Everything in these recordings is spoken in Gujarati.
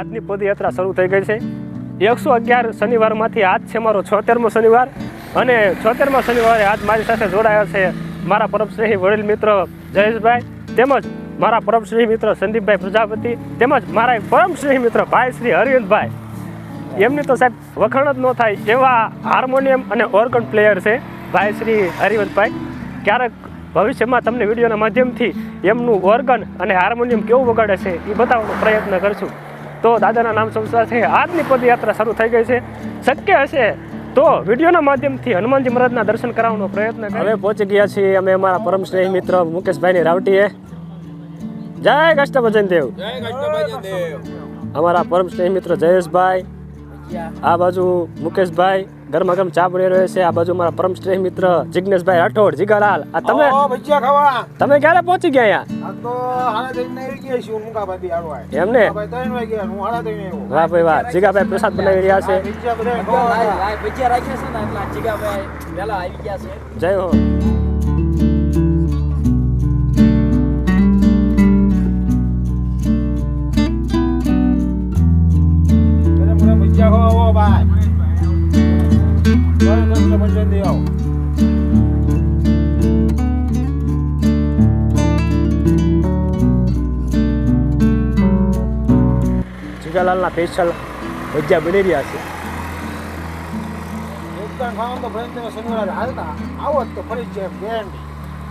આજની પદયાત્રા શરૂ થઈ ગઈ છે. એકસો અગિયાર શનિવારમાંથી આજ છે મારો છોતેરમો શનિવાર અને છોતેરમા શનિવારે આજ મારી સાથે જોડાયા છે મારા પરમશ્રેહી વડીલ મિત્ર જયેશભાઈ તેમજ મારા પરમશ્રેહી મિત્ર સંદીપભાઈ પ્રજાપતિ તેમજ મારા પરમશ્રેહી મિત્ર ભાઈ શ્રી હરિવંતભાઈ એમની તો સાહેબ વખાણ જ ન થાય એવા હાર્મોનિયમ અને ઓર્ગન પ્લેયર છે ભાઈ શ્રી હરિવંતભાઈ ક્યારેક ભવિષ્યમાં તમને વિડીયોના માધ્યમથી એમનું ઓર્ગન અને હાર્મોનિયમ કેવું વગાડે છે એ બતાવવાનો પ્રયત્ન કરશું. તો દાદાના નામ સંસ્થાથી છે. આજની પદયાત્રા શરૂ થઈ ગઈ છે. શક્ય હશે તો વિડીયોના માધ્યમથી હનુમાનજી મહારાજના દર્શન કરાવવાનો પ્રયત્ન હવે પહોંચી ગયા છીએ અમે અમારા પરમ સ્નેહી મિત્ર મુકેશભાઈની રાવટીએ. જય કષ્ટભજન દેવ અમારા પરમ સ્નેહી મિત્ર જયેશભાઈ. આ બાજુ મુકેશભાઈ ગરમા ગરમ ચા પડી રહ્યો છે. આ બાજુ મારા પરમ શ્રેષ્ઠ મિત્ર જિગ્નેશભાઈ રાઠોડ જીગાલાલ. આ તમે ભજીયા ખાવા. તમે ક્યારે પહોંચી ગયા અહીંયા? એમને હું વાહ ભાઈ વાહ. જીગાભાઈ પ્રસાદ બનાવી રહ્યા છે. જય બધા ભજીયા દે આવો જીગાલાલના સ્પેશિયલ ભજીયા બની રહ્યા છે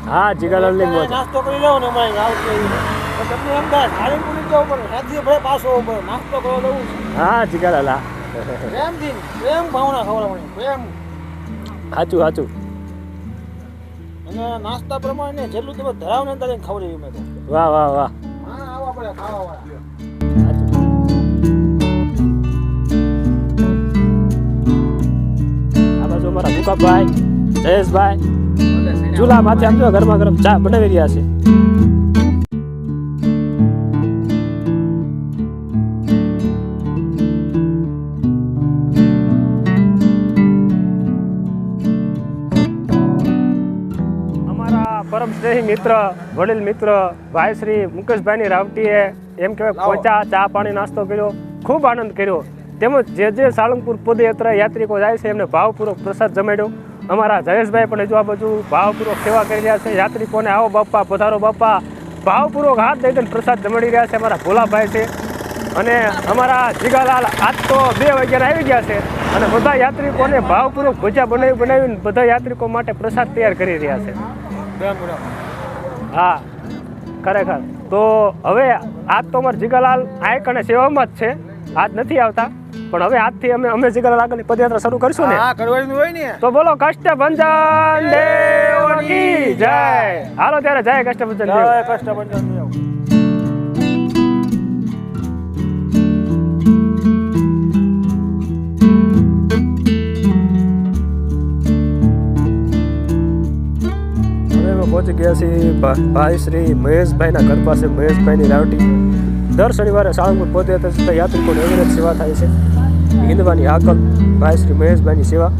હા જીગાલાલની મોજ નાસ્તો કરી લેવો ને તમને એમ થાય સારી પૂરી જવું પડે સાથી ભાઈ પાછો પડે નાસ્તો કરવા જવું હા જીગાલાલ પ્રેમથી પ્રેમ ભાવના ખવડાવવાની પ્રેમ સાચું સાચું. અને નાસ્તા પ્રમાણે જેટલું તમે ધરાવ ને તારે ખવડાવી મેં તો. વાહ વાહ વાહ. હા આવા પડે ખાવા વાળા અમારા મુકાભાઈ જયેશભાઈ ચૂલા માથે આમ જો ગરમા ગરમ ચા બનાવી રહ્યા છે. અમારા પરમ સ્નેહી મિત્ર વડીલ મિત્ર ભાઈ શ્રી મુકેશભાઈની રાવટીએ એમ કહેવાય પહોંચ્યા ચા પાણી નાસ્તો કર્યો. ખૂબ આનંદ કર્યો. તેમજ જે જે સાળંગપુર પદયાત્રા યાત્રિકો જાય છે એમને ભાવપૂર્વક પ્રસાદ જમાડ્યો. અમારા જયેશભાઈ પણ હજુ આ બાજુ ભાવપૂર્વક સેવા કરી રહ્યા છે. યાત્રિકોને આવો બાપા પધારો બાપા. ભાવપૂર્વક હાથ દઈ દઈને પ્રસાદ જમાડી રહ્યા છે અમારા ભોલાભાઈ છે. અને અમારા જીગાલાલ આજ તો બે વાગ્યાને આવી ગયા છે. અને બધા યાત્રિકોને ભાવપૂર્વક ભજા બનાવી બનાવીને બધા યાત્રિકો માટે પ્રસાદ તૈયાર કરી રહ્યા છે. હા ખરેખર. તો હવે આજ તો અમારે જીગાલાલ આયક અને સેવામાં જ છે. આજ નથી આવતા. પણ હવે આજથી અમે અમે જીગાલાલ આગળની પદયાત્રા શરૂ કરશું ને. હા કરવાનું હોય ને. તો બોલો કષ્ટભંજન દેવ કી જય. હાલો ત્યારે જય કષ્ટભંજન દેવ. જય કષ્ટભંજન દેવ. પહોંચી ગયા છીએ ભાઈ શ્રી મહેશભાઈના ઘર પાસે. મહેશભાઈની રાવટી દર શનિવારે સાળંગપુર પદયાત્રા જતા યાત્રિકોની એવરેજ સેવા થાય છે. હિંદવાની આકલ, ભાઈ શ્રી મહેશભાઈની સેવા.